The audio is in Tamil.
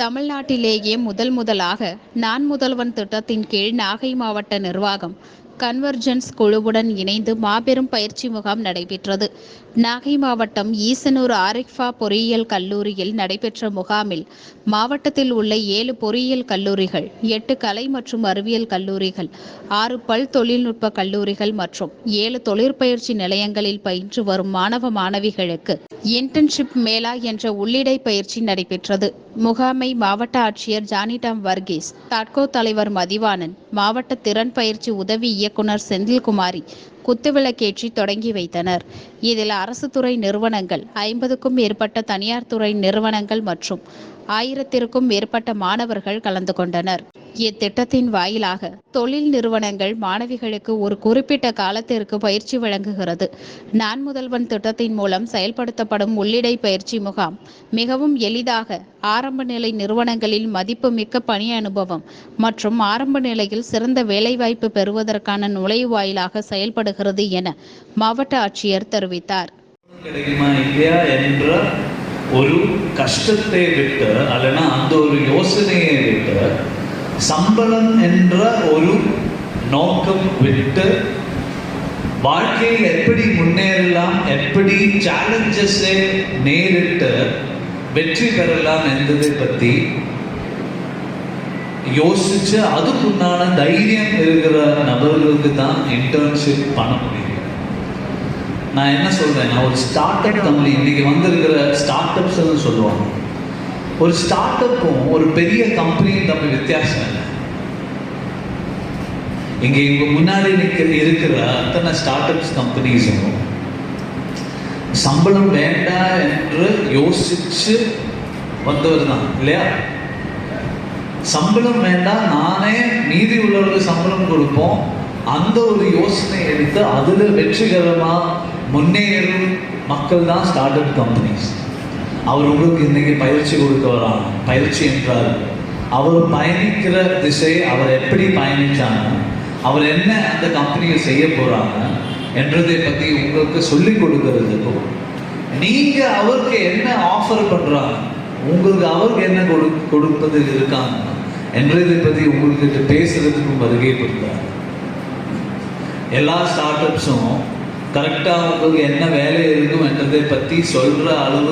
தமிழ்நாட்டிலேயே முதல் முதலாக நான் முதல்வன் திட்டத்தின் கீழ் நாகை மாவட்ட நிர்வாகம் கன்வர்ஜென்ஸ் குழுவுடன் இணைந்து மாபெரும் பயிற்சி முகாம் நடைபெற்றது. நாகை மாவட்டம் ஈசனூர் ஆரிஃபா பொறியியல் கல்லூரியில் நடைபெற்ற முகாமில் மாவட்டத்தில் உள்ள ஏழு பொறியியல் கல்லூரிகள் எட்டு கலை மற்றும் அறிவியல் கல்லூரிகள் ஆறு பல் தொழில்நுட்ப கல்லூரிகள் மற்றும் ஏழு தொழிற்பயிற்சி நிலையங்களில் பயின்று வரும் மாணவ மாணவிகளுக்கு இன்டர்ன்ஷிப் மேலா என்ற உள்ளிடை பயிற்சி நடைபெற்றது. முகாமை மாவட்ட ஆட்சியர் ஜானிடாம் வர்கீஸ் தாட்கோ தலைவர் மதிவாணன் மாவட்ட திறன் பயிற்சி உதவி இயக்குனர் செந்தில்குமாரி குத்துவிளக்கேற்றி தொடங்கி வைத்தனர். இதில் அரசு துறை நிறுவனங்கள் ஐம்பதுக்கும் மேற்பட்ட தனியார் துறை நிறுவனங்கள் மற்றும் ஆயிரத்திற்கும் மேற்பட்ட மாணவர்கள் கலந்து கொண்டனர். இத்திட்டத்தின் வாயிலாக தொழில் நிறுவனங்கள் மாணவிகளுக்கு ஒரு குறிப்பிட்ட காலத்திற்கு பயிற்சி வழங்குகிறது. நான் முதல்வன் திட்டத்தின் மூலம் செயல்படுத்தப்படும் உள்ளிடை பயிற்சி முகாம் மிகவும் எளிதாக ஆரம்ப நிலை நிறுவனங்களில் மதிப்புமிக்க பணி அனுபவம் மற்றும் ஆரம்ப நிலையில் சிறந்த வேலைவாய்ப்பு பெறுவதற்கான நுழைவாயிலாக செயல்படுகிறது என மாவட்ட ஆட்சியர் தெரிவித்தார். ஒரு கஷ்டத்தை விட்டு அல்லனா அந்த ஒரு யோசனையை விட்டு சம்பளம் என்ற ஒரு நோக்கம் விட்டு வாழ்க்கையில் எப்படி முன்னேறலாம் எப்படி சேலஞ்சஸை நேரிட்டு வெற்றி பெறலாம் என்பதை பற்றி யோசிச்சு அதுக்குண்டான தைரியம் இருக்கிற நபர்களுக்கு தான் இன்டர்ன்ஷிப் பண்ண முடியும். நான் என்ன சொல்றேன்? நான் ஒரு ஸ்டார்ட் அப் கம்பெனி இன்னைக்கு வந்திருக்கிற ஸ்டார்ட் அப்ஸ் சொல்லுவாங்க. ஒரு ஸ்டார்ட் அப்பும் ஒரு பெரிய கம்பெனி இந்த வித்தியாசம் இங்க முன்னாடி நிற்கிற இருக்கிற அத்தனை ஸ்டார்ட் அப்ஸ் கம்பெனிஸும் சம்பளம் வேண்டாம் என்று யோசிச்சு வந்தவர் தான் இல்லையா? சம்பளம் வேண்டாம் நானே மீதி உள்ளவர்களுக்கு சம்பளம் கொடுப்போம். அந்த ஒரு யோசனை எடுத்து அதுல வெற்றிகரமா முன்னேறும் மக்கள் தான் ஸ்டார்ட் அப் கம்பெனிஸ் அவர் உங்களுக்கு இன்னைக்கு பயிற்சி கொடுக்க வராங்க பயிற்சி என்றால் அவர் பயணிக்கிற திசை அவர் எப்படி பயணிச்சாங்க அவர் என்ன அந்த கம்பெனியில் செய்ய போறாங்க என்றதை பத்தி உங்களுக்கு சொல்லிக் கொடுக்கறதுக்கும் நீங்க அவருக்கு என்ன ஆஃபர் பண்றாங்க? உங்களுக்கு அவருக்கு என்ன கொடு கொடுப்பது இருக்காங்க என்றதை பத்தி உங்களுக்கு பேசுறதுக்கும் வருகை கொடுக்குறாங்க எல்லா ஸ்டார்ட் அப்ஸும் கரெக்டாக உங்களுக்கு என்ன வேலை இருக்கும் என்றதை பற்றி சொல்ற அளவு